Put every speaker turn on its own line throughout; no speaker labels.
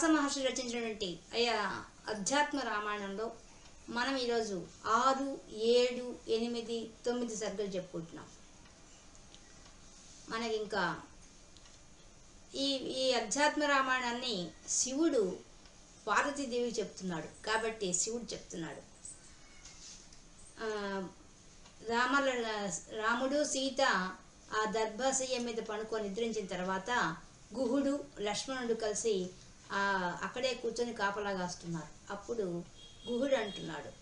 వ్యాస మహర్షి రచించినటువంటి అయ్యా అధ్యాత్మ రామాయణంలో మనం ఈరోజు ఆరు ఏడు ఎనిమిది తొమ్మిది సర్గలు చెప్పుకుంటున్నాం. మనకి ఇంకా ఈ ఈ అధ్యాత్మ రామాయణాన్ని శివుడు పార్వతీదేవి చెప్తున్నాడు. కాబట్టి శివుడు చెప్తున్నాడు. రామ రాముడు సీత ఆ దర్భాశయ్య మీద పడుకొని నిద్రించిన తర్వాత గుహుడు లక్ష్మణుడు కలిసి అక్కడే కూర్చొని కాపలా కాస్తున్నారు. అప్పుడు గుహుడు అంటున్నాడు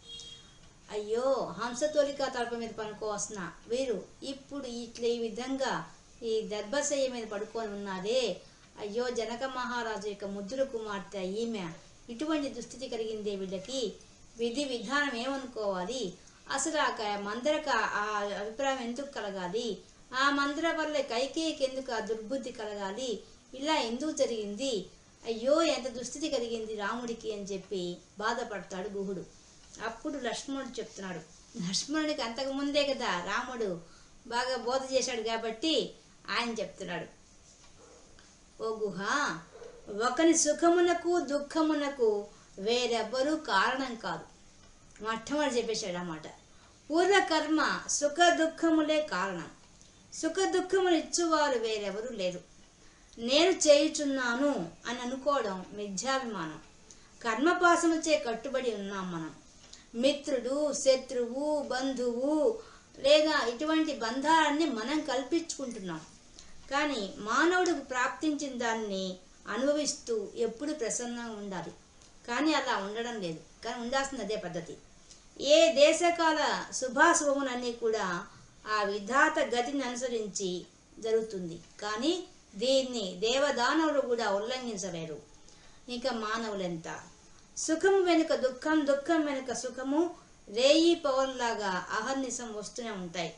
అయ్యో హంసతోలిక తలప మీద పనుకోవస్తున్న వీరు ఇప్పుడు ఇట్లా ఈ విధంగా ఈ దర్భశయ్య మీద పడుకొని ఉన్నదే అయ్యో జనక మహారాజు యొక్క ముద్దుల కుమార్తె ఈమె. ఇటువంటి దుస్థితి కలిగిందే వీళ్ళకి. విధి విధానం ఏమనుకోవాలి? అసలు ఆ మందరక మందరకు ఆ- ఆ అభిప్రాయం ఎందుకు కలగాలి? ఆ మందర వల్ల కైకేయికి ఎందుకు ఆ దుర్బుద్ధి కలగాలి? ఇలా ఎందుకు జరిగింది? అయ్యో ఎంత దుస్థితి కలిగింది రాముడికి అని చెప్పి బాధపడతాడు గుహుడు. అప్పుడు లక్ష్మణుడు చెప్తున్నాడు లక్ష్మణుడికి అంతకుముందే కదా రాముడు బాగా బోధ చేశాడు కాబట్టి ఆయన చెప్తున్నాడు. ఓ గుహ ఒకని సుఖమునకు దుఃఖమునకు వేరెవ్వరూ కారణం కాదు. మొట్టమొదటి చెప్పేశాడు అన్నమాట పూర్వకర్మ సుఖ దుఃఖములే కారణం. సుఖ దుఃఖములు ఇచ్చువారు వేరెవరు లేరు. నేను చేయుచున్నాను అని అనుకోవడం మిథ్యాభిమానం. కర్మపాసముచే కట్టుబడి ఉన్నాం మనం. మిత్రుడు శత్రువు బంధువు లేదా ఇటువంటి బంధాలన్నీ మనం కల్పించుకుంటున్నాం. కానీ మానవుడికి ప్రాప్తించిన దాన్ని అనుభవిస్తూ ఎప్పుడు ప్రసన్నంగా ఉండాలి. కానీ అలా ఉండడం లేదు. కానీ ఉండాల్సిన అదే పద్ధతి. ఏ దేశకాల శుభాశుభములన్నీ కూడా ఆ విధాత గతిని అనుసరించి జరుగుతుంది. కానీ దీన్ని దేవదానవులు కూడా ఉల్లంఘించలేరు. ఇంకా మానవులెంత? సుఖం వెనుక దుఃఖం దుఃఖం వెనుక సుఖము రేయి పవర్లాగా అహర్నిశం వస్తూనే ఉంటాయి.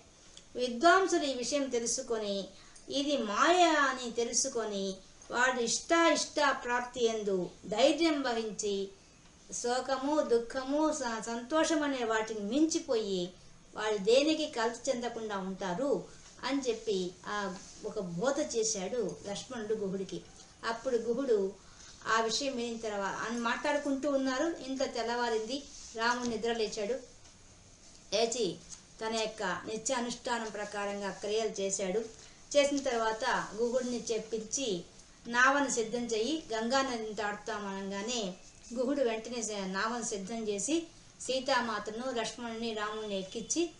విద్వాంసులు ఈ విషయం తెలుసుకొని ఇది మాయ అని తెలుసుకొని వాడి ఇష్ట ఇష్ట ప్రాప్తి ఎందు ధైర్యం వహించి శోకము దుఃఖము స- సంతోషం అనే వాటిని మించిపోయి వాళ్ళు దేనికి కలిసి చెందకుండా ఉంటారు? అని చెప్పి ఆ ఒక బోధ చేశాడు లక్ష్మణుడు గుహుడికి. అప్పుడు గుహుడు ఆ విషయం వినిన తర్వాత అని మాట్లాడుకుంటూ ఉన్నారు. ఇంత తెల్లవారింది రాముడు నిద్ర లేచాడు. లేచి తన యొక్క నిత్య అనుష్ఠానం ప్రకారంగా క్రియలు చేశాడు. చేసిన తర్వాత గుహుడిని చెప్పించి నావను సిద్ధం చేయి గంగా నదిని దాటుతామనగానే గుహుడు వెంటనే నావను సిద్ధం చేసి సీతామాతను లక్ష్మణుని రాముని ఎక్కించి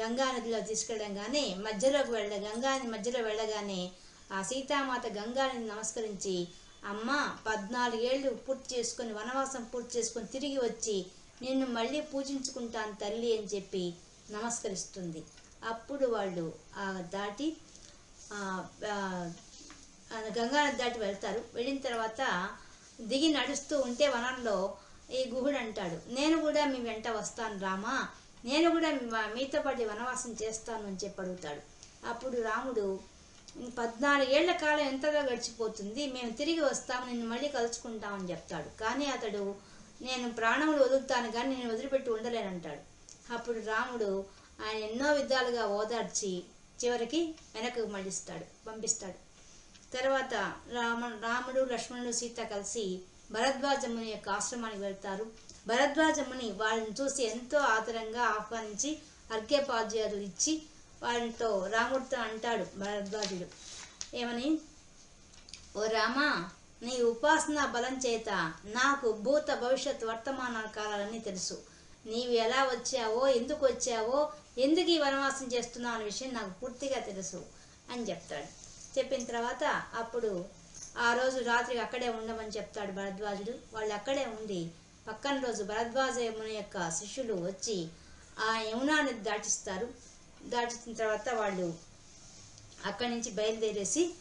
గంగా నదిలో తీసుకెళ్ళగానే మధ్యలోకి వెళ్ళ గంగానది మధ్యలో వెళ్ళగానే ఆ సీతామాత గంగాని నమస్కరించి అమ్మ పద్నాలుగేళ్ళు పూర్తి చేసుకొని వనవాసం పూర్తి చేసుకొని తిరిగి వచ్చి నిన్ను మళ్ళీ పూజించుకుంటాను తల్లి అని చెప్పి నమస్కరిస్తుంది. అప్పుడు వాళ్ళు ఆ దాటి గంగానది దాటి వెళ్తారు. వెళ్ళిన తర్వాత దిగి నడుస్తూ ఉంటే వనంలో ఈ గుహుడు అంటాడు నేను కూడా మీ వెంట వస్తాను రామా నేను కూడా మీతో పాటు వనవాసం చేస్తాను అని చెప్పి అడుగుతాడు. అప్పుడు రాముడు పద్నాలుగేళ్ళ కాలం ఎంతగా గడిచిపోతుంది? మేము తిరిగి వస్తాము నిన్ను మళ్ళీ కలుసుకుంటామని చెప్తాడు. కానీ అతడు నేను ప్రాణములు వదులుతాను కానీ నేను వదిలిపెట్టి ఉండలేనంటాడు అప్పుడు రాముడు ఆయన ఎన్నో విధాలుగా ఓదార్చి చివరికి వెనక్కి మళ్ళిస్తాడు పంపిస్తాడు. తర్వాత రామ రాముడు లక్ష్మణుడు సీత కలిసి భరద్వాజముని యొక్క ఆశ్రమానికి వెళ్తారు. భరద్వాజముని వాళ్ళని చూసి ఎంతో ఆదరంగా ఆహ్వానించి అర్ఘ్యపాద్యాలు ఇచ్చి వాళ్ళతో రాముడితో అంటాడు భరద్వాజుడు. ఏమని? ఓ రామా నీ ఉపాసన బలం చేత నాకు భూత భవిష్యత్ వర్తమాన కాలాలన్నీ తెలుసు. నీవు ఎలా వచ్చావో ఎందుకు వచ్చావో ఎందుకు ఈ వనవాసం చేస్తున్నావు అనే విషయం నాకు పూర్తిగా తెలుసు అని చెప్తాడు. చెప్పిన తర్వాత అప్పుడు ఆ రోజు రాత్రి అక్కడే ఉండమని చెప్తాడు భరద్వాజుడు. వాళ్ళు అక్కడే ఉండి పక్కన రోజు భరద్వాజ యముని యొక్క శిష్యులు వచ్చి ఆ యమునాన్ని దాటిస్తారు. దాటిన తర్వాత వాళ్ళు అక్కడి నుంచి బయలుదేరేసి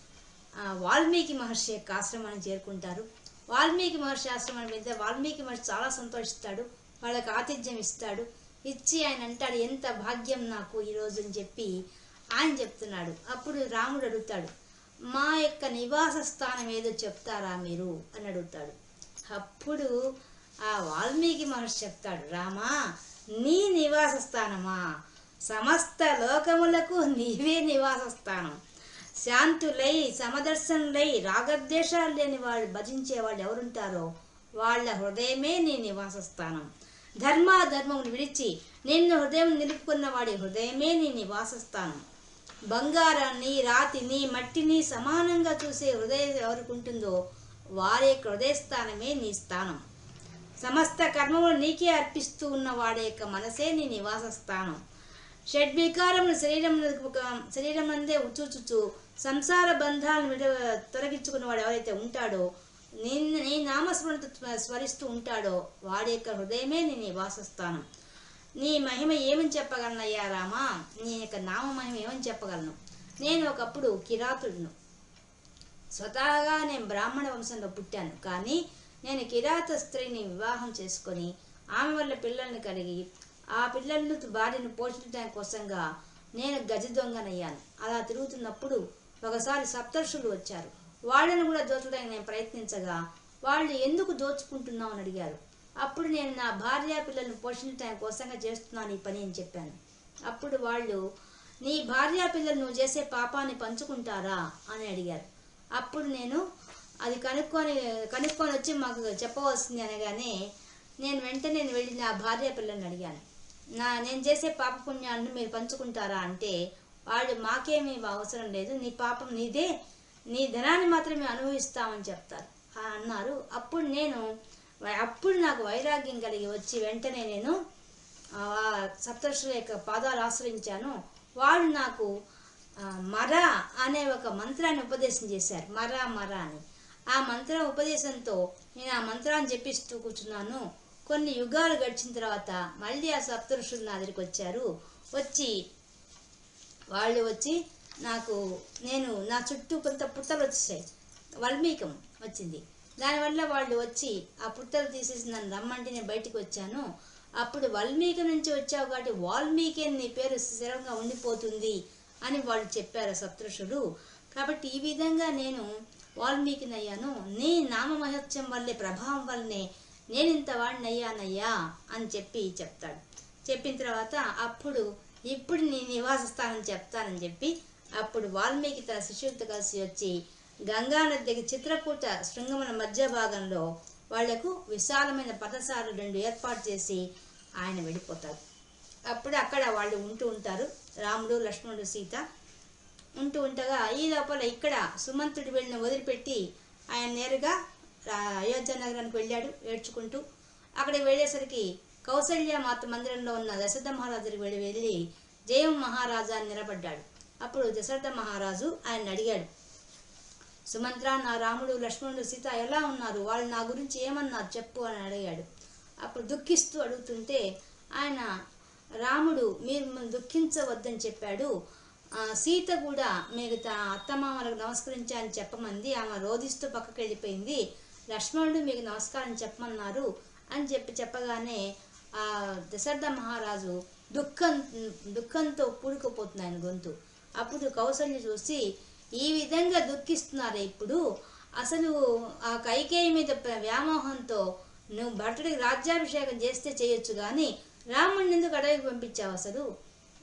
వాల్మీకి మహర్షి యొక్క ఆశ్రమాన్ని చేరుకుంటారు. వాల్మీకి మహర్షి ఆశ్రమం మీద వాల్మీకి మహర్షి చాలా సంతోషిస్తాడు. వాళ్ళకి ఆతిథ్యం ఇస్తాడు. ఇచ్చి ఆయన అంటాడు ఎంత భాగ్యం నాకు ఈరోజు అని చెప్పి ఆయన చెప్తున్నాడు. అప్పుడు రాముడు అడుగుతాడు మా యొక్క నివాస స్థానం ఏదో చెప్తారా మీరు? అని అడుగుతాడు. అప్పుడు ఆ వాల్మీకి మహర్షి చెప్తాడు రామా నీ నివాస స్థానమా? సమస్త లోకములకు నీవే నివాస స్థానం. శాంతులై సమదర్శనులై రాగద్వేషాలు లేని వాళ్ళు భజించే వాళ్ళు ఎవరుంటారో వాళ్ళ హృదయమే నీ నివాస స్థానం. ధర్మాధర్మమును విడిచి నిన్ను హృదయం నిలుపుకున్న వాడి హృదయమే నీ నివాస స్థానం. బంగారాన్ని రాతిని మట్టిని సమానంగా చూసే హృదయం ఎవరికి ఉంటుందో వారి యొక్క హృదయస్థానమే నీ స్థానం. సమస్త కర్మములు నీకే అర్పిస్తూ ఉన్న వాడి యొక్క మనసే నీ నివాస స్థానం షడ్వికారములు శరీరం శరీరం అందే ఉచుచుచు సంసార బంధాలను విడ తొలగించుకున్న వాడు ఎవరైతే ఉంటాడో నీ నీ నామస్మరణతో స్మరిస్తూ ఉంటాడో వాడి యొక్క హృదయమే నీ నివాస స్థానం నీ మహిమ ఏమని చెప్పగలనయ్యా రామా? నీ యొక్క నామ మహిమ ఏమని చెప్పగలను? నేను ఒకప్పుడు కిరాతుడును. స్వతహాగా నేను బ్రాహ్మణ వంశంలో పుట్టాను. కానీ నేను కిరాత స్త్రీని వివాహం చేసుకొని ఆమె వల్ల పిల్లల్ని కలిగి ఆ పిల్లలను భార్యను పోషించడం కోసంగా నేను గజ దొంగనయ్యాను. అలా తిరుగుతున్నప్పుడు ఒకసారి సప్తర్షులు వచ్చారు. వాళ్ళని కూడా దోచడానికి నేను ప్రయత్నించగా వాళ్ళు ఎందుకు దోచుకుంటున్నావు? అని అడిగారు. అప్పుడు నేను నా భార్య పిల్లల్ని పోషించడానికి కోసంగా చేస్తున్నాను ఈ పని అని చెప్పాను. అప్పుడు వాళ్ళు నీ భార్య పిల్లలు నువ్వు చేసే పాపాన్ని పంచుకుంటారా? అని అడిగారు. అప్పుడు నేను అది కనుక్కొని కనుక్కొని వచ్చి మాకు చెప్పవలసింది అనగానే నేను వెంటనే వెళ్ళి నా భార్య పిల్లల్ని అడిగాను. నా నేను చేసే పాప పుణ్యాన్ని మీరు పంచుకుంటారా? అంటే వాళ్ళు మాకేమీ అవసరం లేదు నీ పాపం నీదే నీ ధనాన్ని మాత్రమే అనుభవిస్తామని చెప్తారు. అన్నారు. అప్పుడు నేను అప్పుడు నాకు వైరాగ్యం కలిగి వచ్చి వెంటనే నేను సప్తర్షుల యొక్క పాదాలు ఆశ్రయించాను. వాళ్ళు నాకు మర అనే ఒక మంత్రాన్ని ఉపదేశం చేశారు. మర మర అని. ఆ మంత్ర ఉపదేశంతో నేను ఆ మంత్రాన్ని చెప్పిస్తూ కూర్చున్నాను. కొన్ని యుగాలు గడిచిన తర్వాత మళ్ళీ ఆ సప్తఋషులు నా దగ్గరికి వచ్చారు. వచ్చి వాళ్ళు వచ్చి నాకు నేను నా చుట్టూ కొంత పుట్టలు వచ్చేసాయి వల్మీకం వచ్చింది. దానివల్ల వాళ్ళు వచ్చి ఆ పుట్టలు తీసేసి నన్ను రమ్మంటే నేను బయటికి వచ్చాను. అప్పుడు వాల్మీకి నుంచి వచ్చావు కాబట్టి వాల్మీకి నీ పేరు స్థిరంగా ఉండిపోతుంది అని వాళ్ళు చెప్పారు సప్తఋషులు కాబట్టి ఈ విధంగా నేను వాల్మీకిని అయ్యాను. నీ నామమహత్యం వల్లే ప్రభావం వల్లనే నేను ఇంత వాడినయ్యానయ్యా అని చెప్పి చెప్తాడు. చెప్పిన తర్వాత అప్పుడు ఇప్పుడు నీ నివాస స్థానం చెప్తానని చెప్పి అప్పుడు వాల్మీకి తన శిష్యులతో కలిసి వచ్చి గంగానది చిత్రకూట శృంగముల మధ్య భాగంలో వాళ్ళకు విశాలమైన పదసాలు రెండు ఏర్పాటు చేసి ఆయన వెళ్ళిపోతారు. అప్పుడు అక్కడ వాళ్ళు ఉంటూ ఉంటారు. రాముడు లక్ష్మణుడు సీత ఉంటూ ఉండగా ఈ లోపల ఇక్కడ సుమంతుడి వెళ్ళిన వదిలిపెట్టి ఆయన నేరుగా అయోధ్య నగరానికి వెళ్ళాడు. ఏడ్చుకుంటూ అక్కడికి వెళ్ళేసరికి కౌసల్య మాత మందిరంలో ఉన్న దశరథ మహారాజు వెళ్ళి వెళ్ళి జయం మహారాజా అని నిలబడ్డాడు. అప్పుడు దశరథ మహారాజు ఆయన అడిగాడు సుమంత్ర నా రాముడు లక్ష్మణుడు సీత ఎలా ఉన్నారు? వాళ్ళు నా గురించి ఏమన్నారు? చెప్పు అని అడిగాడు. అప్పుడు దుఃఖిస్తూ అడుగుతుంటే ఆయన రాముడు మీరు దుఃఖించవద్దని చెప్పాడు. సీత కూడా మిగతా అత్తమామలకు నమస్కరించా అని చెప్పమంది. ఆమె రోధిస్తూ పక్కకి వెళ్ళిపోయింది లక్ష్మణుడు మీకు నమస్కారం చెప్పమన్నారు అని చెప్పి చెప్పగానే ఆ దశరథ మహారాజు దుఃఖం దుఃఖంతో పూడుకుపోతుంది ఆయన గొంతు. అప్పుడు కౌసల్య చూసి ఈ విధంగా దుఃఖిస్తున్నారు ఇప్పుడు? అసలు ఆ కైకేయి మీద వ్యామోహంతో నువ్వు భటుడికి రాజ్యాభిషేకం చేస్తే చేయొచ్చు కానీ రాముడిని ఎందుకు అడవికి పంపించావు అసలు?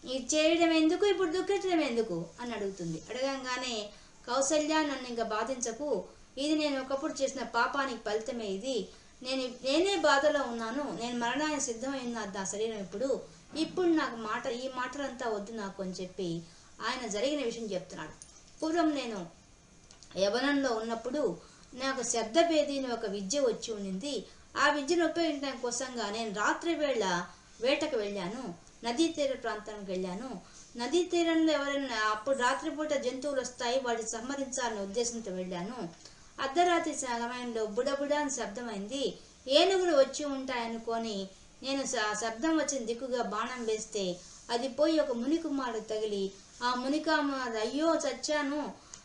ఇది చేయడం ఎందుకు? ఇప్పుడు దుఃఖించడం ఎందుకు? అని అడుగుతుంది. అడగంగానే కౌసల్య నన్ను ఇంకా బాధించకు. ఇది నేను ఒకప్పుడు చేసిన పాపానికి ఫలితమే ఇది. నేను నేనే బాధలో ఉన్నాను. నేను మరణానికి సిద్ధమైంది నా శరీరం ఇప్పుడు. ఇప్పుడు నాకు మాట ఈ మాటలంతా వద్దు నాకు అని చెప్పి ఆయన జరిగిన విషయం చెప్తున్నాడు. పూర్వం నేను యవనంలో ఉన్నప్పుడు నాకు శబ్దభేది అని ఒక విద్య వచ్చి ఉండింది. ఆ విద్యను ఉపయోగించడం కోసంగా నేను రాత్రి వేళ వేటకు వెళ్ళాను. నదీ తీర ప్రాంతానికి వెళ్ళాను. నదీ తీరంలో ఎవరైనా అప్పుడు రాత్రిపూట జంతువులు వస్తాయి వాటిని సంహరించాలనే ఉద్దేశంతో వెళ్ళాను. అర్ధరాత్రి సమయంలో బుడబుడ అని శబ్దమైంది. ఏనుగులు వచ్చి ఉంటాయనుకొని నేను శబ్దం వచ్చిన దిక్కుగా బాణం వేస్తే అది పోయి ఒక మునికుమారుడు తగిలి ఆ మునికుమారుడు అయ్యో చచ్చాను.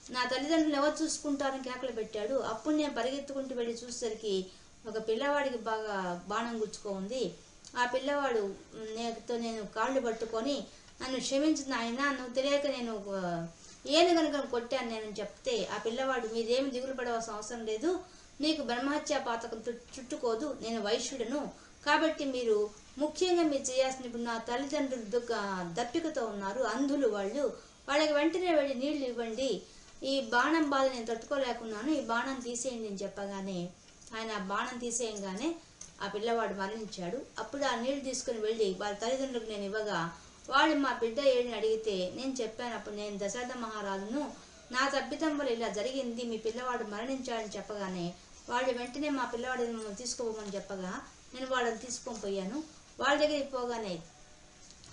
నా తల్లిదండ్రులు ఎవరు చూసుకుంటారని కేకలు పెట్టాడు. అప్పుడు నేను పరిగెత్తుకుంటూ వెళ్ళి చూసేసరికి ఒక పిల్లవాడికి బాగా బాణం గుచ్చుకో ఉంది. ఆ పిల్లవాడు నేతో నేను కాళ్ళు పట్టుకొని నన్ను క్షమించిన ఆయన నువ్వు తెలియక నేను ఏను కనుక కొట్టాను నేను చెప్తే ఆ పిల్లవాడు మీరేమి దిగులు పడవలసిన అవసరం లేదు. మీకు బ్రహ్మహత్యా పాతకం చుట్టుకోదు. నేను వైశ్యుడను. కాబట్టి మీరు ముఖ్యంగా మీరు చేయాల్సిన ఇప్పుడు నా తల్లిదండ్రులు దుఃఖ దప్పికతో ఉన్నారు. అంధులు వాళ్ళు వాళ్ళకి వెంటనే వెళ్ళి నీళ్ళు ఇవ్వండి. ఈ బాణం బాధ నేను తట్టుకోలేకున్నాను. ఈ బాణం తీసేయండి అని చెప్పగానే ఆయన ఆ బాణం తీసేయంగానే ఆ పిల్లవాడు మరణించాడు. అప్పుడు ఆ నీళ్ళు తీసుకుని వెళ్ళి వాళ్ళ తల్లిదండ్రులకు నేను ఇవ్వగా వాళ్ళు మా బిడ్డ ఏడిని అడిగితే నేను చెప్పాను. అప్పుడు నేను దశరథ మహారాజును నా తప్పితం వల్ల ఇలా జరిగింది. మీ పిల్లవాడు మరణించాడని చెప్పగానే వాళ్ళు వెంటనే మా పిల్లవాడిని మమ్మల్ని తీసుకోమని చెప్పగా నేను వాళ్ళని తీసుకొని పోయాను. వాళ్ళ దగ్గరికి పోగానే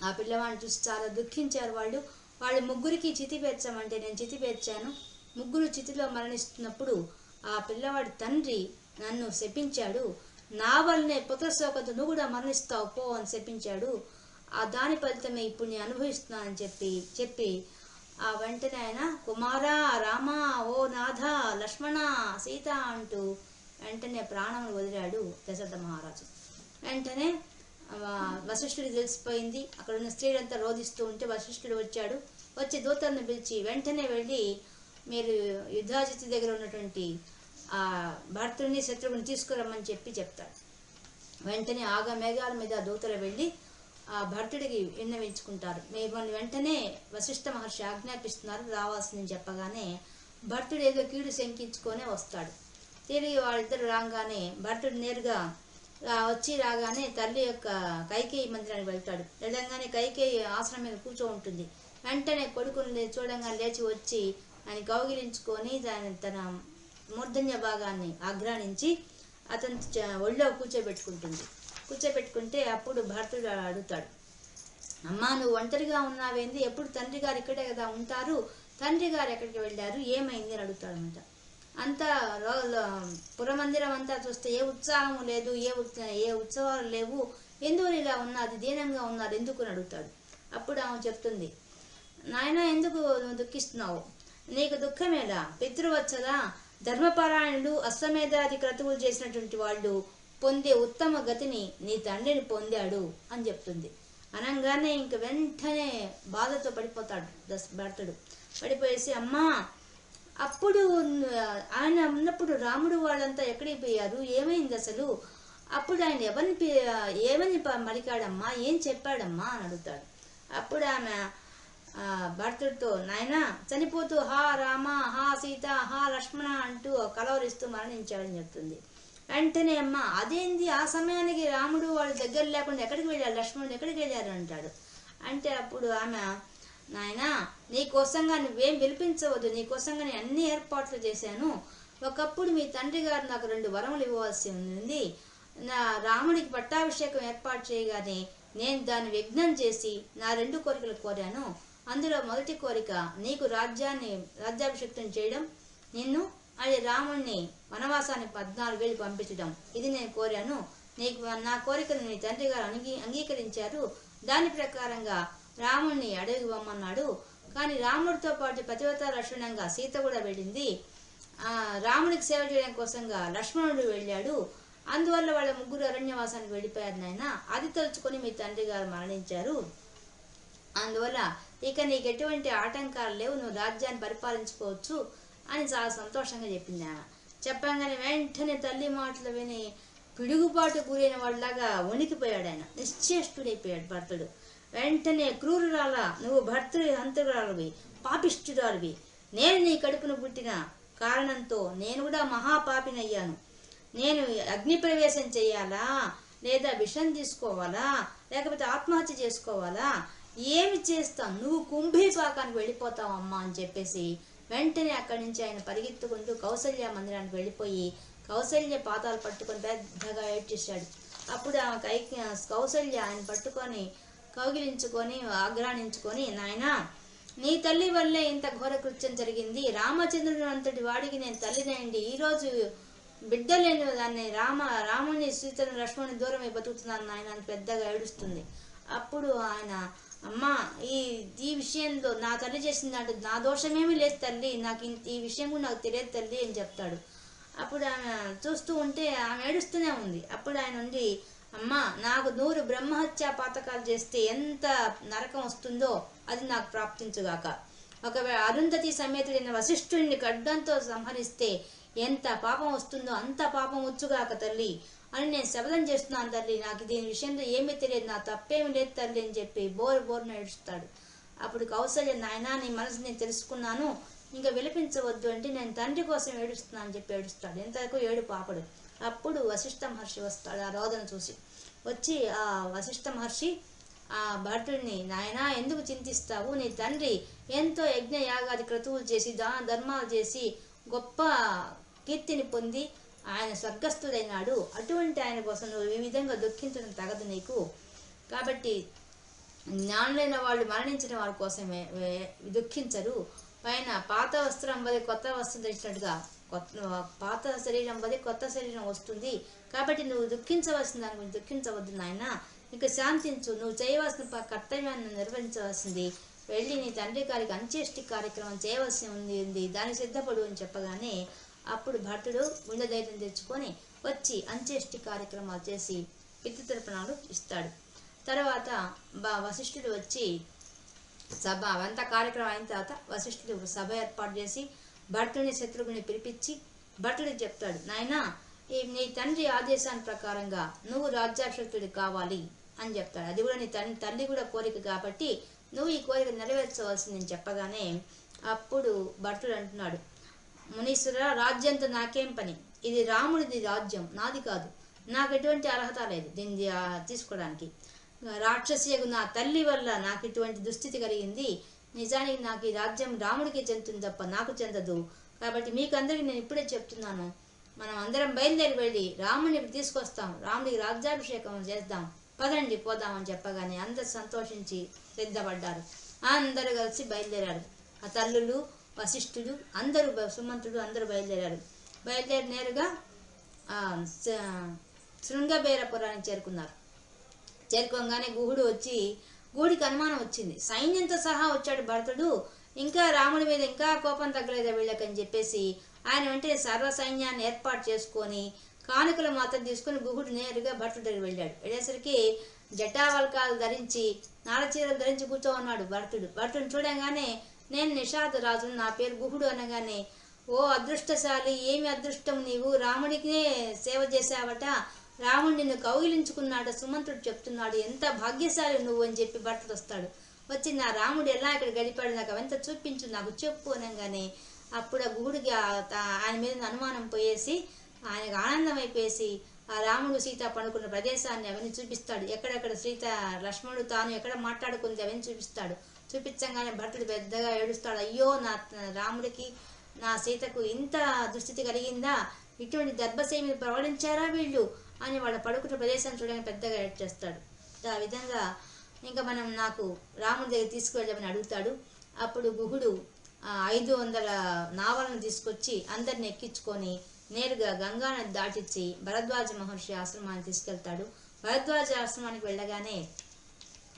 ఆ పిల్లవాడిని చూసి చాలా దుఃఖించారు వాళ్ళు. వాళ్ళు ముగ్గురికి చితి పేర్చామంటే నేను చితి పేర్చాను. ముగ్గురు చితిలో మరణిస్తున్నప్పుడు ఆ పిల్లవాడి తండ్రి నన్ను శపించాడు. నా వల్లనే పుత్రశోకంతో నువ్వు కూడా మరణిస్తావు పో అని శపించాడు. ఆ దాని ఫలితమే ఇప్పుడు నేను అనుభవిస్తున్నానని చెప్పి చెప్పి ఆ వెంటనే ఆయన కుమారా రామ ఓ నాథ లక్ష్మణ సీత అంటూ వెంటనే ప్రాణములు వదిలాడు దశరథ మహారాజు. వెంటనే ఆ, తెలిసిపోయింది. అక్కడ ఉన్న స్త్రీలంతా రోధిస్తూ ఉంటే వశిష్ఠుడు వచ్చాడు. వచ్చి దూతలను పిలిచి వెంటనే వెళ్ళి మీరు యుద్ధాజిత్ దగ్గర ఉన్నటువంటి ఆ భర్తుడిని శత్రువుని తీసుకురమ్మని చెప్పి చెప్తాడు. వెంటనే ఆగ మేఘాల మీద దూతలు వెళ్ళి ఆ భర్తుడికి విన్నవించుకుంటారు. మిమ్మల్ని వెంటనే వశిష్ఠ మహర్షి ఆజ్ఞాపిస్తున్నారు. రావాల్సిందని చెప్పగానే భర్తుడు ఏదో కీడు శంకించుకొనే వస్తాడు. తిరిగి వాళ్ళిద్దరు రాగానే భర్తుడు నేరుగా వచ్చి రాగానే తల్లి యొక్క కైకేయి మందిరానికి వెళ్తాడు. వెళ్ళంగానే కైకేయి ఆసనం మీద కూర్చో ఉంటుంది వెంటనే కొడుకుని చూడంగా చూడంగానే లేచి వచ్చి ఆయన కౌగిలించుకొని దాని తన మూర్ధన్య భాగాన్ని ఆగ్రానించి అతను ఒళ్ళో కూర్చోబెట్టుకుంటుంది. కూర్చోబెట్టుకుంటే అప్పుడు భర్తుడు అడుగుతాడు. అమ్మా నువ్వు ఒంటరిగా ఉన్నావేంది? ఎప్పుడు తండ్రి గారు ఇక్కడే కదా ఉంటారు? తండ్రి గారు ఎక్కడికి వెళ్ళారు? ఏమైంది? అని అడుగుతాడనమాట అంతా పురమందిరం అంతా చూస్తే ఏ ఉత్సాహం లేదు ఏ ఏ ఉత్సవాలు లేవు. ఎందుకు ఇలా ఉన్నది దీనంగా ఉన్నారు ఎందుకు అని అడుగుతాడు. అప్పుడు ఆమె చెప్తుంది నాయన ఎందుకు దుఃఖిస్తున్నావు? నీకు దుఃఖమేలా పితృవత్సలా? ధర్మపారాయణుడు అశ్వమేధాది క్రతువులు చేసినటువంటి వాళ్ళు పొందే ఉత్తమ గతిని నీ తండ్రిని పొందాడు అని చెప్తుంది. అనగానే ఇంక వెంటనే బాధతో పడిపోతాడు దశ భర్తడు. పడిపోయేసి అమ్మా అప్పుడు ఆయన ఉన్నప్పుడు రాముడు వాళ్ళంతా ఎక్కడికి పోయారు? ఏమైంది అసలు? అప్పుడు ఆయన ఎవరిని ఏమని మలికాడమ్మా ఏం చెప్పాడమ్మా? అని అడుగుతాడు. అప్పుడు ఆమె ఆ, భర్తుడితో నాయన చనిపోతూ హా రామ హా సీత హా లక్ష్మణ అంటూ కలవరిస్తూ మరణించాడని చెప్తుంది. వెంటనే అమ్మ అదేంది? ఆ సమయానికి రాముడు వాళ్ళ దగ్గర లేకుండా ఎక్కడికి వెళ్ళారు? లక్ష్మణుడు ఎక్కడికి వెళ్ళారు? అంటాడు. అంటే అప్పుడు ఆమె నాయనా నీ కోసంగా నువ్వేం పిలిపించవద్దు నీ కోసంగా నేను అన్ని ఏర్పాట్లు చేశాను. ఒకప్పుడు మీ తండ్రి గారు నాకు రెండు వరములు ఇవ్వవలసి ఉంది. నా రాముడికి పట్టాభిషేకం ఏర్పాటు చేయగానే నేను దాన్ని విఘ్నం చేసి నా రెండు కోరికలు కోరాను. అందులో మొదటి కోరిక నీకు రాజ్యాన్ని రాజ్యాభిషేకం చేయడం నిన్ను అది రాముణ్ణి వనవాసానికి పద్నాలుగు వేలు పంపించడం. ఇది నేను కోరాను. నీకు నా కోరికను నీ తండ్రి గారు అంగీ అంగీకరించారు. దాని ప్రకారంగా రాముణ్ణి అడవికి పొమ్మన్నాడు కానీ రాముడితో పాటు పతివత లక్ష్మణంగా సీత కూడా వెళ్ళింది. ఆ, రాముడికి సేవ చేయడం కోసంగా లక్ష్మణుడు వెళ్ళాడు. అందువల్ల వాళ్ళ ముగ్గురు అరణ్యవాసానికి వెళ్ళిపోయారు నాయన. అది తలుచుకొని మీ తండ్రి గారు మరణించారు. అందువల్ల ఇక నీకు ఎటువంటి ఆటంకాలు లేవు. నువ్వు రాజ్యాన్ని పరిపాలించుకోవచ్చు అని చాలా సంతోషంగా చెప్పింది ఆమె చెప్పంగానే వెంటనే తల్లి మాటలు విని పిడుగుపాటు గురైన వాళ్ళలాగా వణికిపోయాడు ఆయన. నిశ్చేష్టుడైపోయాడు భర్తడు. వెంటనే క్రూరురాలా నువ్వు భర్త హంతకురాలివి పాపిష్ఠురాలివి నేను నీ కడుపును పుట్టిన కారణంతో నేను కూడా మహాపాపినయ్యాను. నేను అగ్ని ప్రవేశం చేయాలా? లేదా విషం తీసుకోవాలా? లేకపోతే ఆత్మహత్య చేసుకోవాలా? ఏమి చేస్తాం? నువ్వు కుంభీపాకానికి వెళ్ళిపోతావు అమ్మా అని చెప్పేసి వెంటనే అక్కడి నుంచి ఆయన పరిగెత్తుకుంటూ కౌసల్య మందిరానికి వెళ్ళిపోయి కౌసల్య పాతాలు పట్టుకొని పెద్దగా ఏడ్చేశాడు. అప్పుడు ఆమె కై కౌసల్య ఆయన పట్టుకొని కౌగిలించుకొని ఆగ్రహించుకొని నాయన నీ తల్లి వల్లే ఇంత ఘోర కృత్యం జరిగింది. రామచంద్రుడు అంతటి వాడికి నేను తల్లినండి. ఈరోజు బిడ్డ లేని దాన్ని రామ రాముని సీతను లక్ష్మణుని దూరం బతుకుతున్నాను నాయన అని పెద్దగా ఏడుస్తుంది. అప్పుడు ఆయన అమ్మ ఈ ఈ విషయంలో నా తల్లి చేసిన దాంట్లో నా దోషమేమీ లేదు తల్లి. నాకు ఈ విషయం కూడా నాకు తెలియదు తల్లి అని చెప్తాడు. అప్పుడు ఆమె చూస్తూ ఉంటే ఆమె ఏడుస్తూనే ఉంది. అప్పుడు ఆయన ఉండి అమ్మా నాకు నూరు బ్రహ్మహత్య పాతకాలు చేస్తే ఎంత నరకం వస్తుందో అది నాకు ప్రాప్తించుగాక. ఒకవేళ అరుంధతి సమేతుడైన వశిష్ఠుడిని ఖడ్డంతో సంహరిస్తే ఎంత పాపం వస్తుందో అంత పాపం వచ్చుగాక తల్లి అని నేను శబదం చేస్తున్నాను తల్లి. నాకు దీని విషయంలో ఏమీ తెలియదు. నా తప్పేమి లేదు తల్లి అని చెప్పి బోరు బోరున ఏడుస్తాడు. అప్పుడు కౌశల్య నాయనా నీ మనసు నేను తెలుసుకున్నాను. ఇంకా విలపించవద్దు అంటే నేను తండ్రి కోసం ఏడుస్తున్నాను అని చెప్పి ఏడుస్తాడు. ఎంతవరకు ఏడు పాపడు. అప్పుడు వశిష్ఠ మహర్షి వస్తాడు ఆ రోదన చూసి. వచ్చి ఆ వశిష్ఠ మహర్షి ఆ భటుడిని నాయనా ఎందుకు చింతిస్తావు? నీ తండ్రి ఎంతో యజ్ఞ యాగాది క్రతువులు చేసి దాన ధర్మాలు చేసి గొప్ప కీర్తిని పొంది ఆయన స్వర్గస్థుడైనాడు. అటువంటి ఆయన కోసం నువ్వు ఈ విధంగా దుఃఖించడం తగదు నీకు. కాబట్టి జ్ఞానులైన వాళ్ళు మరణించిన వారి కోసమే దుఃఖించరు. పైన పాత వస్త్రం వల్ల కొత్త వస్త్రం తెచ్చినట్టుగా కొత్త పాత శరీరం బది కొత్త శరీరం వస్తుంది. కాబట్టి నువ్వు దుఃఖించవలసిన దాని గురించి దుఃఖించవద్దు నాయన. ఇంకా శాంతించు నువ్వు చేయవలసిన కర్తవ్యాన్ని నిర్వహించవలసింది. వెళ్ళి నీ తండ్రి గారికి అంత్యేష్టి కార్యక్రమం చేయవలసి ఉంది ఉంది. దానికి సిద్ధపడు అని చెప్పగానే అప్పుడు భర్తుడు గుండె ధైర్యం తెచ్చుకొని వచ్చి అంత్యేష్టి కార్యక్రమాలు చేసి పితృతర్పణాలు ఇస్తాడు. తర్వాత బా వశిష్ఠుడు వచ్చి సభ అంత కార్యక్రమం అయిన తర్వాత వశిష్ఠుడు సభ ఏర్పాటు చేసి భర్తుని శత్రుఘ్ని పిలిపించి భర్తుడికి చెప్తాడు నాయనా ఈ నీ తండ్రి ఆదేశాన్ని ప్రకారంగా నువ్వు రాజ్యాభిషక్తుడి కావాలి అని చెప్తాడు. అది కూడా నీ తండ్రి తల్లి కూడా కోరిక కాబట్టి నువ్వు ఈ కోరిక నెరవేర్చవలసిందని చెప్పగానే అప్పుడు భర్తుడు అంటున్నాడు మునీశ్వర రాజ్యంతో నాకేం పని? ఇది రాముడిది రాజ్యం నాది కాదు. నాకు ఎటువంటి అర్హత లేదు దీన్ని తీసుకోవడానికి. రాక్షసియగు నా తల్లి వల్ల నాకు ఇటువంటి దుస్థితి కలిగింది? నిజానికి నాకు ఈ రాజ్యం రాముడికి చెందుతుంది తప్ప నాకు చెందదు. కాబట్టి మీకు అందరికీ నేను ఇప్పుడే చెప్తున్నాను. మనం అందరం బయలుదేరి వెళ్ళి రాముడిని తీసుకొస్తాం. రాముడికి రాజ్యాభిషేకం చేద్దాం. పదండి పోదామని చెప్పగానే అందరు సంతోషించి సిద్ధపడ్డారు అందరూ కలిసి బయలుదేరారు. ఆ తల్లులు వశిష్ఠుడు అందరూ సుమంతుడు అందరూ బయలుదేరారు. బయలుదేరి నేరుగా శృంగబేరపురానికి చేరుకున్నారు. చేరుకోగానే గుహుడు వచ్చి గుహుడికి అనుమానం వచ్చింది. సైన్యంతో సహా వచ్చాడు భరతుడు. ఇంకా రాముడి మీద ఇంకా కోపం తగ్గలేదా వీళ్ళకని చెప్పేసి ఆయన వెంటనే సర్వ సైన్యాన్ని ఏర్పాటు చేసుకొని కానుకల మాత్రం తీసుకొని గుహుడు నేరుగా భరతుడి దగ్గర వెళ్ళాడు. వెళ్ళేసరికి జటావల్కాలు ధరించి నారచీరలు ధరించి కూర్చో ఉన్నాడు భరతుడు. భరతుడిని చూడగానే నేను నిషాద రాజును నా పేరు గుహుడు అనగానే ఓ అదృష్టశాలి ఏమి అదృష్టం నీవు? రాముడికినే సేవ చేశావట రాముడు నిన్ను కౌగిలించుకున్నాడు సుమంతుడు చెప్తున్నాడు ఎంత భాగ్యశాలి నువ్వు అని చెప్పి భర్తలు వస్తాడు. వచ్చి నా రాముడు ఎలా ఇక్కడ గడిపాడు నాకు అవంతా చూపించు నాకు చెప్పు అనగానే అప్పుడు ఆ గుహుడికి ఆయన మీద అనుమానం పోయేసి ఆయనకు ఆనందం అయిపోయేసి ఆ రాముడు సీత పడుకున్న ప్రదేశాన్ని అవన్నీ చూపిస్తాడు. ఎక్కడెక్కడ సీత లక్ష్మణుడు తాను ఎక్కడ మాట్లాడుకుంది అవన్నీ చూపిస్తాడు. చూపించగానే భర్తుడు పెద్దగా ఏడుస్తాడు అయ్యో నా రాముడికి నా సీతకు ఇంత దుస్థితి కలిగిందా? ఇటువంటి దర్భసేమి ప్రవళించారా వీళ్ళు? అని వాళ్ళ పడుకున్న ప్రదేశాన్ని చూడడానికి పెద్దగా ఏడ్చేస్తాడు. ఆ విధంగా ఇంకా మనం నాకు రాముడి దగ్గర తీసుకువెళ్ళమని అడుగుతాడు. అప్పుడు గుహుడు ఐదు వందల నావలను తీసుకొచ్చి అందరిని ఎక్కించుకొని నేరుగా గంగానది దాటించి భరద్వాజ మహర్షి ఆశ్రమాన్ని తీసుకెళ్తాడు. భరద్వాజ ఆశ్రమానికి వెళ్ళగానే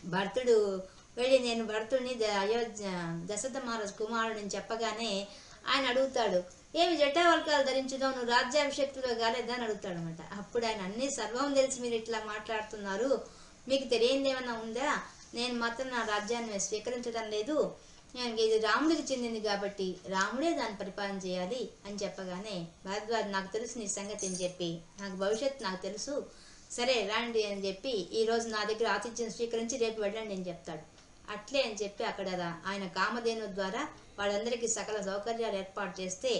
భర్తుడు వెళ్ళి నేను భర్తుడిని ద- అయోధ్య దశరథ మహారాజు కుమారుడిని చెప్పగానే ఆయన అడుగుతాడు ఏమి జటావల్కాలు ధరించడం నువ్వు రాజ్యాభిషక్తులు కాలేదా? అని అడుగుతాడు అనమాట అప్పుడు ఆయన అన్ని సర్వం తెలిసి మీరు ఇట్లా మాట్లాడుతున్నారు. మీకు తెలియంది ఏమన్నా ఉందా? నేను మాత్రం నా రాజ్యాన్ని స్వీకరించడం లేదు. నేను ఇది రాముడికి చెందింది కాబట్టి రాముడే దాన్ని పరిపాలన చేయాలి అని చెప్పగానే భరద్వాజ్ నాకు తెలుసు నీ సంగతి అని చెప్పి నాకు భవిష్యత్తు నాకు తెలుసు. సరే రండి అని చెప్పి ఈరోజు నా దగ్గర ఆతిథ్యం స్వీకరించి రేపు వెళ్ళండి అని చెప్తాడు. అట్లే అని చెప్పి అక్కడ ఆయన కామధేను ద్వారా వాళ్ళందరికీ సకల సౌకర్యాలు ఏర్పాటు చేస్తే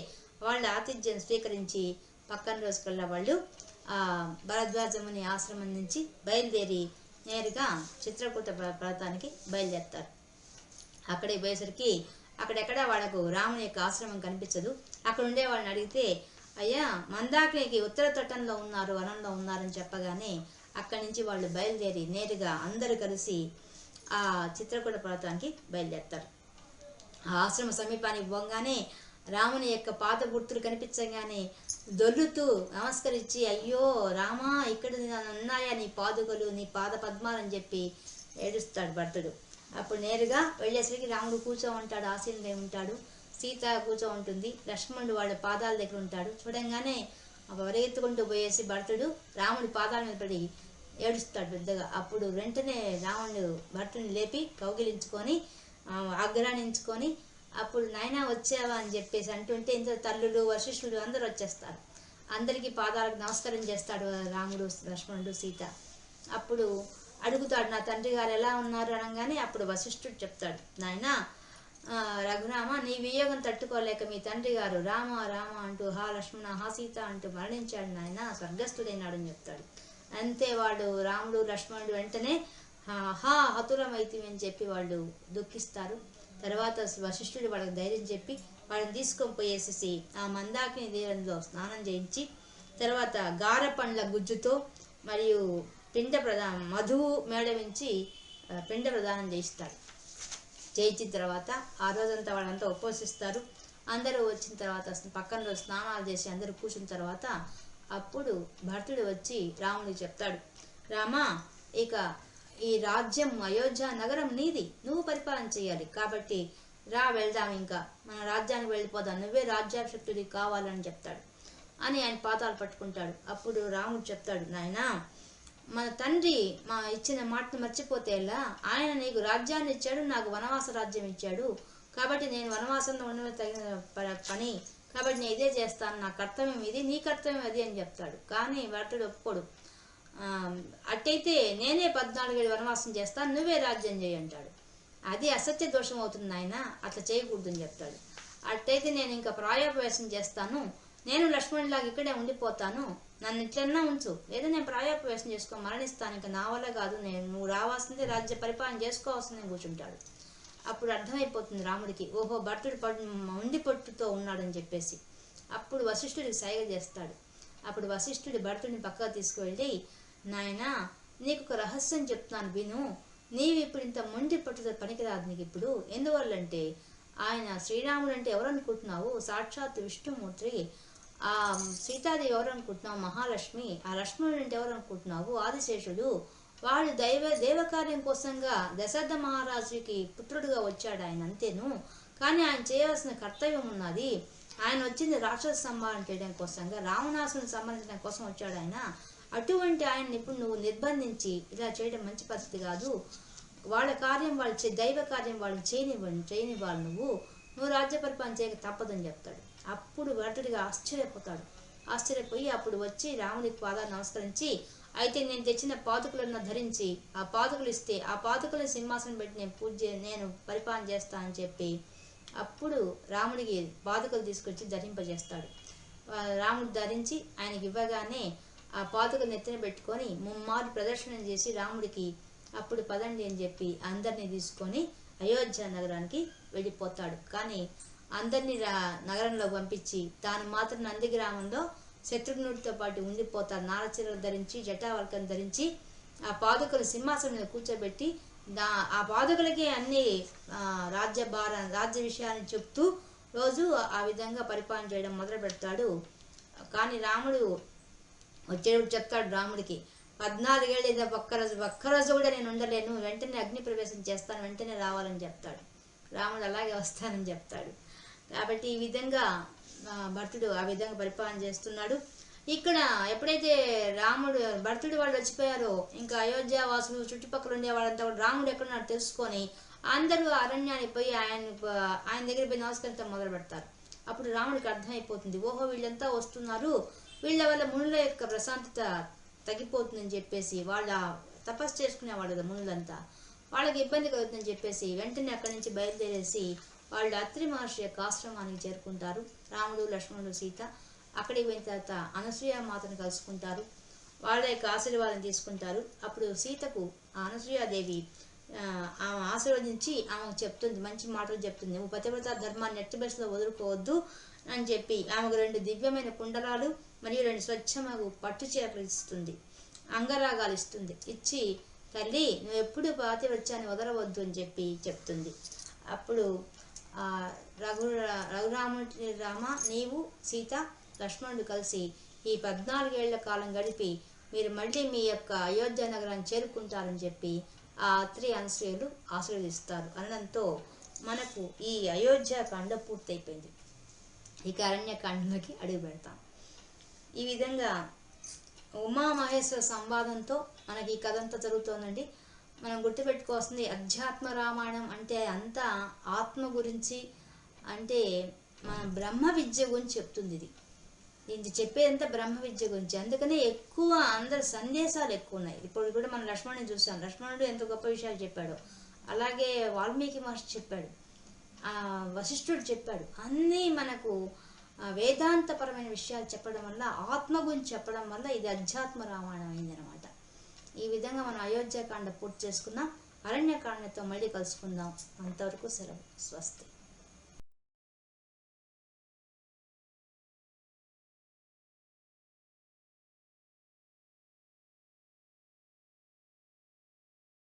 వాళ్ళ ఆతిథ్యం స్వీకరించి పక్కన రోజుకల్లా వాళ్ళు ఆ భరద్వాజముని ఆశ్రమం నుంచి బయలుదేరి నేరుగా చిత్రకూట ప్రాంతానికి బయలుదేరుతారు. అక్కడికి పోయేసరికి అక్కడెక్కడ వాళ్ళకు రాముని యొక్క ఆశ్రమం కనిపించదు. అక్కడ ఉండే వాళ్ళని అడిగితే అయ్యా మందాకినికి ఉత్తర తటంలో ఉన్నారు వనంలో ఉన్నారని చెప్పగానే అక్కడి నుంచి వాళ్ళు బయలుదేరి నేరుగా అందరూ కలిసి ఆ చిత్రకూట పర్వతానికి బయలుదేరతారు. ఆ ఆశ్రమ సమీపానికి పోగానే రాముని యొక్క పాత గుర్తులు కనిపించగానే దొల్లుతూ నమస్కరించి అయ్యో రామా ఇక్కడ ఉన్నాయా నీ పాదుకలు నీ పాద పద్మాలని చెప్పి ఏడుస్తాడు భర్తుడు. అప్పుడు నేరుగా వెళ్ళేసరికి రాముడు కూర్చో ఉంటాడు ఆశీనుడై ఉంటాడు. సీత కూర్చో ఉంటుంది లక్ష్మణుడు వాళ్ళ పాదాల దగ్గర ఉంటాడు. చూడంగానే పరిగెత్తుకుంటూ పోయేసి భర్తుడు రాముడి పాదాల మీద పడి ఏడుస్తాడు పెద్దగా. అప్పుడు వెంటనే రావణుడు భర్తని లేపి కౌగిలించుకొని ఆ, అప్పుడు నాయనా వచ్చావా? అని చెప్పేసి అంటుంటే ఇంత తల్లులు వశిష్ఠుడు అందరూ వచ్చేస్తారు. అందరికీ పాదాలకు నమస్కారం చేస్తాడు రాముడు లక్ష్మణుడు సీత. అప్పుడు అడుగుతాడు నా తండ్రి గారు ఎలా ఉన్నారు? అనగానే అప్పుడు వశిష్ఠుడు చెప్తాడు నాయనా రఘురామ నీ వియోగం తట్టుకోలేక మీ తండ్రి గారు రామ రామ అంటూ హా లక్ష్మణ హా సీత అంటూ మరణించాడు నాయన స్వర్గస్థుడైనాడని చెప్తాడు. అంతే వాడు రాముడు లక్ష్మణుడు వెంటనే హా హా హతులమైతివి అని చెప్పి వాళ్ళు దుఃఖిస్తారు. తర్వాత వశిష్ఠుడు వాళ్ళకి ధైర్యం చెప్పి వాళ్ళని తీసుకొని పోయేసేసి ఆ మందాకిని తీరంలో స్నానం చేయించి తర్వాత గార పండ్ల గుజ్జుతో మరియు పిండ ప్రదానం మధువు మేళవించి పిండ ప్రదానం చేయిస్తాడు చేయించిన తర్వాత ఆ రోజంతా వాళ్ళంతా ఉపవసిస్తారు. అందరూ వచ్చిన తర్వాత పక్కన స్నానాలు చేసి అందరూ కూర్చున్న తర్వాత అప్పుడు భరతుడు వచ్చి రాముడికి చెప్తాడు రామా ఇక ఈ రాజ్యం అయోధ్య నగరం నీది నువ్వు పరిపాలన చేయాలి. కాబట్టి రా వెళ్దాం ఇంకా. మన రాజ్యానికి వెళ్ళిపోదాం. నువ్వే రాజ్యాభిషక్తుడి కావాలని చెప్తాడు. అని ఆయన పాతాలు పట్టుకుంటాడు. అప్పుడు రాముడు చెప్తాడు నాయనా మన తండ్రి మా ఇచ్చిన మాటను మర్చిపోతే ఎలా? ఆయన నీకు రాజ్యాన్ని ఇచ్చాడు నాకు వనవాస రాజ్యం ఇచ్చాడు. కాబట్టి నేను వనవాసంలో ఉండడం తగిన ప- పని కాబట్టి నేను ఇదే చేస్తాను నా కర్తవ్యం ఇది నీ కర్తవ్యం అది అని చెప్తాడు. కానీ భర్తుడు ఒప్పుకోడు. అట్టయితే నేనే పద్నాలుగేడు వనవాసం చేస్తాను నువ్వే రాజ్యం చేయి అంటాడు. అది అసత్య దోషం అవుతుంది నాయన అట్లా చేయకూడదని చెప్తాడు. అట్టయితే నేను ఇంకా ప్రాయోపవేశం చేస్తాను నేను లక్ష్మణులాగా ఇక్కడే ఉండిపోతాను నన్ను ఇట్లన్నా ఉంచు. లేదా నేను ప్రాయోపవేశం చేసుకో మరణిస్తాను ఇంకా నా వల్ల కాదు నేను నువ్వు రావాల్సిందే రాజ్య పరిపాలన చేసుకోవాల్సిందే కూర్చుంటాడు. అప్పుడు అర్థమైపోతుంది రాముడికి ఓహో భర్తుడు పడు ఉండి పొట్టుతో ఉన్నాడని చెప్పేసి. అప్పుడు వశిష్ఠుడికి సైగ చేస్తాడు. అప్పుడు వశిష్ఠుడి భర్తుడిని పక్కకు తీసుకువెళ్ళి నాయనా నీకు ఒక రహస్యం చెప్తాను విను. నీవు ఇప్పుడు ఇంత మొండి పట్టుదల పనికిరాదు నీకు ఇప్పుడు. ఎందువల్లంటే ఆయన శ్రీరాముడు అంటే ఎవరనుకుంటున్నావు? సాక్షాత్ విష్ణుమూర్తి. ఆ సీతాదేవి ఎవరనుకుంటున్నావు? మహాలక్ష్మి. ఆ లక్ష్మణుడు అంటే ఎవరనుకుంటున్నావు? ఆదిశేషుడు. వాడు దైవ దేవకార్యం కోసంగా దశరథ మహారాజుకి పుత్రుడుగా వచ్చాడు ఆయన అంతేను. కానీ ఆయన చేయవలసిన కర్తవ్యం ఉన్నది ఆయన వచ్చింది రాక్షస సంహారం చేయడం కోసంగా రావణాసుని సంహరించడం కోసం వచ్చాడు ఆయన. అటువంటి ఆయన్ని ఇప్పుడు నువ్వు నిర్బంధించి ఇలా చేయడం మంచి పద్ధతి కాదు. వాళ్ళ కార్యం వాళ్ళు చే దైవ కార్యం వాళ్ళు చేయనివ్వండి చేయనివ్వాలి నువ్వు. నువ్వు రాజ్య పరిపాలన చేయక తప్పదని చెప్తాడు. అప్పుడు భరతుడిగా ఆశ్చర్యపోతాడు. ఆశ్చర్యపోయి అప్పుడు వచ్చి రాముడికి పాదాలు నమస్కరించి అయితే నేను తెచ్చిన పాదుకులను ధరించి ఆ పాదుకులు ఇస్తే ఆ పాదుకులను సింహాసనం పెట్టి నేను పూజ నేను పరిపాలన చేస్తానని చెప్పి అప్పుడు రాముడికి పాదుకలు తీసుకొచ్చి ధరింపజేస్తాడు. రాముడు ధరించి ఆయనకి ఇవ్వగానే ఆ పాదుకలు నెత్తిన పెట్టుకొని ముమ్మారు ప్రదర్శన చేసి రాముడికి అప్పుడు పదండి అని చెప్పి అందరినీ తీసుకొని అయోధ్య నగరానికి వెళ్ళిపోతాడు. కానీ అందరినీ రా నగరంలో పంపించి తాను మాత్రం నంది గ్రామంలో శత్రుఘ్నుడితో పాటు ఉండిపోతారు నారచీరలు ధరించి జటావర్కం ధరించి ఆ పాదుకలు సింహాసనం మీద కూర్చోబెట్టి దా ఆ పాదుకలకే అన్ని రాజ్య భార రాజ్య విషయాన్ని చెప్తూ రోజు ఆ విధంగా పరిపాలన చేయడం మొదలు పెడతాడు. కానీ రాముడు వచ్చేటప్పుడు చెప్తాడు రాముడికి పద్నాలుగేళ్ళు ఏదో ఒక్కరోజు ఒక్కరోజు కూడా నేను ఉండలేను. వెంటనే అగ్ని ప్రవేశం చేస్తాను. వెంటనే రావాలని చెప్తాడు. రాముడు అలాగే వస్తానని చెప్తాడు. కాబట్టి ఈ విధంగా భర్తుడు ఆ విధంగా పరిపాలన చేస్తున్నాడు. ఇక్కడ ఎప్పుడైతే రాముడు భర్తుడు వాళ్ళు వచ్చిపోయారో ఇంకా అయోధ్య వాసులు చుట్టుపక్కల ఉండే వాళ్ళంతా కూడా రాముడు ఎక్కడున్నాడు తెలుసుకొని అందరూ అరణ్యానికి పోయి ఆయన ఆయన దగ్గర పోయి నమస్కరించడం మొదలు పెడతారు. అప్పుడు రాముడికి అర్థమైపోతుంది ఓహో వీళ్ళంతా వస్తున్నారు వీళ్ళ వల్ల మునుల యొక్క ప్రశాంతత తగ్గిపోతుందని చెప్పేసి వాళ్ళ తపస్సు చేసుకునే వాళ్ళ మునులంతా. వాళ్ళకి ఇబ్బంది కలుగుతుందని చెప్పేసి వెంటనే అక్కడి నుంచి బయలుదేరేసి వాళ్ళు అత్రి మహర్షి యొక్క ఆశ్రమానికి చేరుకుంటారు. రాముడు లక్ష్మణుడు సీత అక్కడికి పోయిన తర్వాత అనసూయ మాతను కలుసుకుంటారు. వాళ్ళ యొక్క ఆశీర్వాదం తీసుకుంటారు. అప్పుడు సీతకు ఆ అనసూయాదేవి ఆమె ఆశీర్వదించి ఆమెకు చెప్తుంది మంచి మాటలు చెప్తుంది. నువ్వు పతివ్రత ధర్మాన్ని నెట్టి బస్సులో వదులుకోవద్దు అని చెప్పి ఆమెకు రెండు దివ్యమైన కుండలాలు మరియు రెండు స్వచ్ఛమైన పట్టు చీరలు ఇస్తుంది. అంగరాగాలు ఇస్తుంది. ఇచ్చి తల్లి నువ్వు ఎప్పుడు పాతివ్రత్యాన్ని వదలవద్దు అని చెప్పి చెప్తుంది. అప్పుడు రఘు రఘురాముడి రామ నీవు సీత లక్ష్మణుడు కలిసి ఈ పద్నాలుగేళ్ళ కాలం గడిపి మీరు మళ్ళీ మీ యొక్క అయోధ్య నగరాన్ని చేరుకుంటారని చెప్పి ఆ అత్రి అనసూయలు ఆశీర్వదిస్తారు. అనడంతో మనకు ఈ అయోధ్య కాండ పూర్తయిపోయింది. ఇక అరణ్యకాండలోకి అడుగు పెడతాం. ఈ విధంగా ఉమామహేశ్వర సంవాదంతో మనకి ఈ కథ అంతా జరుగుతోందండి. మనం గుర్తుపెట్టుకోవాల్సింది అధ్యాత్మ రామాయణం అంటే అంతా ఆత్మ గురించి అంటే మన బ్రహ్మ విద్య గురించి చెప్తుంది ఇది. ఇది చెప్పేదంతా బ్రహ్మ విద్య గురించి. అందుకనే ఎక్కువ అందరు సందేశాలు ఎక్కువ ఉన్నాయి. ఇప్పుడు కూడా మనం లక్ష్మణుని చూసాం. లక్ష్మణుడు ఎంత గొప్ప విషయాలు చెప్పాడో. అలాగే వాల్మీకి మహర్షి చెప్పాడు. ఆ, వశిష్ఠుడు చెప్పాడు. అన్నీ మనకు వేదాంతపరమైన విషయాలు చెప్పడం వల్ల ఆత్మ గురించి చెప్పడం వల్ల ఇది అధ్యాత్మ రామాయణం అయిందనమాట ఈ విధంగా మనం అయోధ్యకాండ పూర్తి చేసుకున్నాం అరణ్యకాండతో మళ్ళీ కలుసుకుందాం. అంతవరకు సెలవు. స్వస్తి.